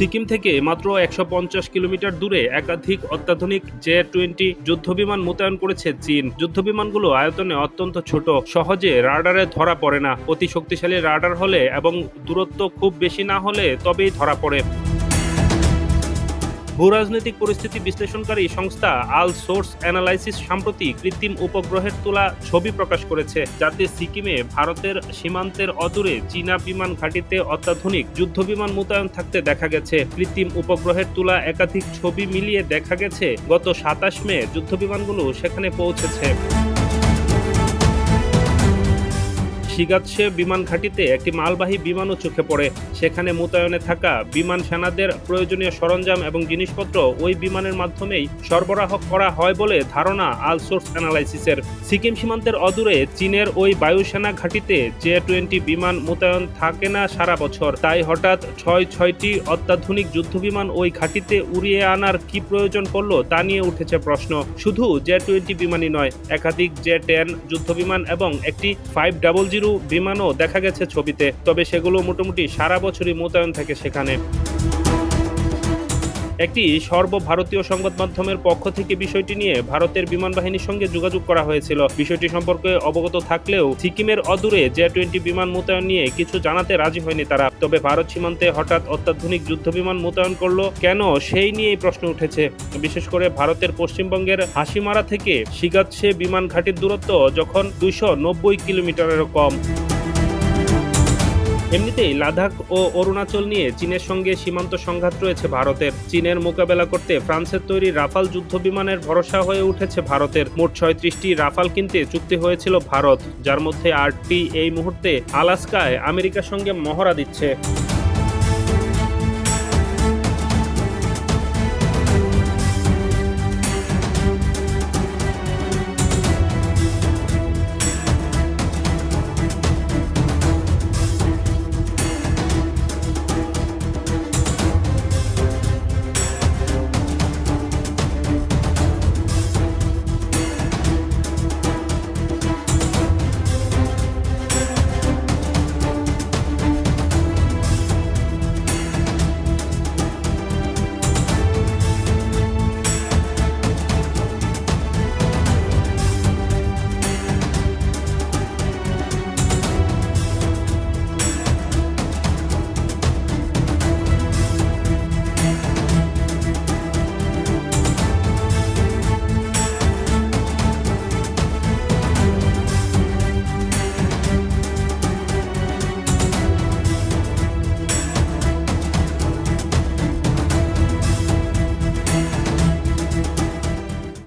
সিকিম থেকে মাত্র একশো পঞ্চাশ কিলোমিটার দূরে একাধিক অত্যাধুনিক জে টোয়েন্টি যুদ্ধবিমান মোতায়েন করেছে চীন। যুদ্ধবিমানগুলো আয়তনে অত্যন্ত ছোট। সহজে রাডারে ধরা পড়ে না। অতি শক্তিশালী রাডার হলে এবং দূরত্ব খুব বেশি না হলে তবেই ধরা পড়ে। ভূরাজনৈতিক পরিস্থিতি বিশ্লেষণকারী সংস্থা আল সোর্স অ্যানালাইসিস সম্প্রতি কৃত্রিম উপগ্রহের তোলা ছবি প্রকাশ করেছে, যাতে সিকিমে ভারতের সীমান্তের অদূরে চীনা বিমান ঘাঁটিতে অত্যাধুনিক যুদ্ধবিমান মোতায়েন থাকতে দেখা গেছে। কৃত্রিম উপগ্রহের তোলা একাধিক ছবি মিলিয়ে দেখা গেছে, গত সাতাশ মে যুদ্ধবিমানগুলো সেখানে পৌঁছেছে। শিগাৎসে বিমান ঘাঁটিতে একটি মালবাহী বিমানও চোখে পড়ে। সেখানে মোতায়েনে থাকা বিমান সেনাদের প্রয়োজনীয় সরঞ্জাম এবং জিনিসপত্র ওই বিমানের মাধ্যমেই সরবরাহ করা হয় বলে ধারণা আলসোর্স অ্যানালাইসিসের। সিকিম সীমান্তের অদূরে চীনের ওই বায়ুসেনা ঘাঁটিতে জে টোয়েন্টি বিমান মোতায়েন থাকে না সারা বছর। তাই হঠাৎ ছয় ছয়টি অত্যাধুনিক যুদ্ধবিমান ওই ঘাঁটিতে উড়িয়ে আনার কি প্রয়োজন পড়ল তা নিয়ে উঠেছে প্রশ্ন। শুধু জে টোয়েন্টি বিমানই নয়, একাধিক জে টেন যুদ্ধবিমান এবং একটি ফাইভ ডাবল জিরো বিমানও দেখা গেছে ছবিতে তবে সেগুলো মোটামুটি সারা বছরই মোতায়েন থাকে সেখানে। একটি সর্বভারতীয় সংবাদ মাধ্যমের পক্ষ থেকে বিষয়টি নিয়ে ভারতের বিমান বাহিনীর সঙ্গে যোগাযোগ করা হয়েছিল। বিষয়টি সম্পর্কে অবগত থাকলেও সিকিমের অদূরে জে টোয়েন্টি বিমান মোতায়েন নিয়ে কিছু জানাতে রাজি হয়নি তারা। তবে ভারত সীমান্তে হঠাৎ অত্যাধুনিক যুদ্ধ বিমান মোতায়েন করল, কেন সেই নিয়েই প্রশ্ন উঠেছে। বিশেষ করে ভারতের পশ্চিমবঙ্গের হাসিমারা থেকে শিগাৎসে বিমান ঘাটির দূরত্ব যখন দুইশো নব্বই কিলোমিটারেরও কম। এমনিতেই লাদাখ ও অরুণাচল নিয়ে চীনের সঙ্গে সীমান্ত সংঘাত রয়েছে ভারতের। চীনের মোকাবেলা করতে ফ্রান্সের তৈরি রাফাল যুদ্ধ বিমানের ভরসা হয়ে উঠেছে ভারতের। মোট ছয়ত্রিশটি রাফাল কিনতে চুক্তি হয়েছিল ভারত, যার মধ্যে আটটি এই মুহূর্তে আলাস্কায় আমেরিকার সঙ্গে মহড়া দিচ্ছে।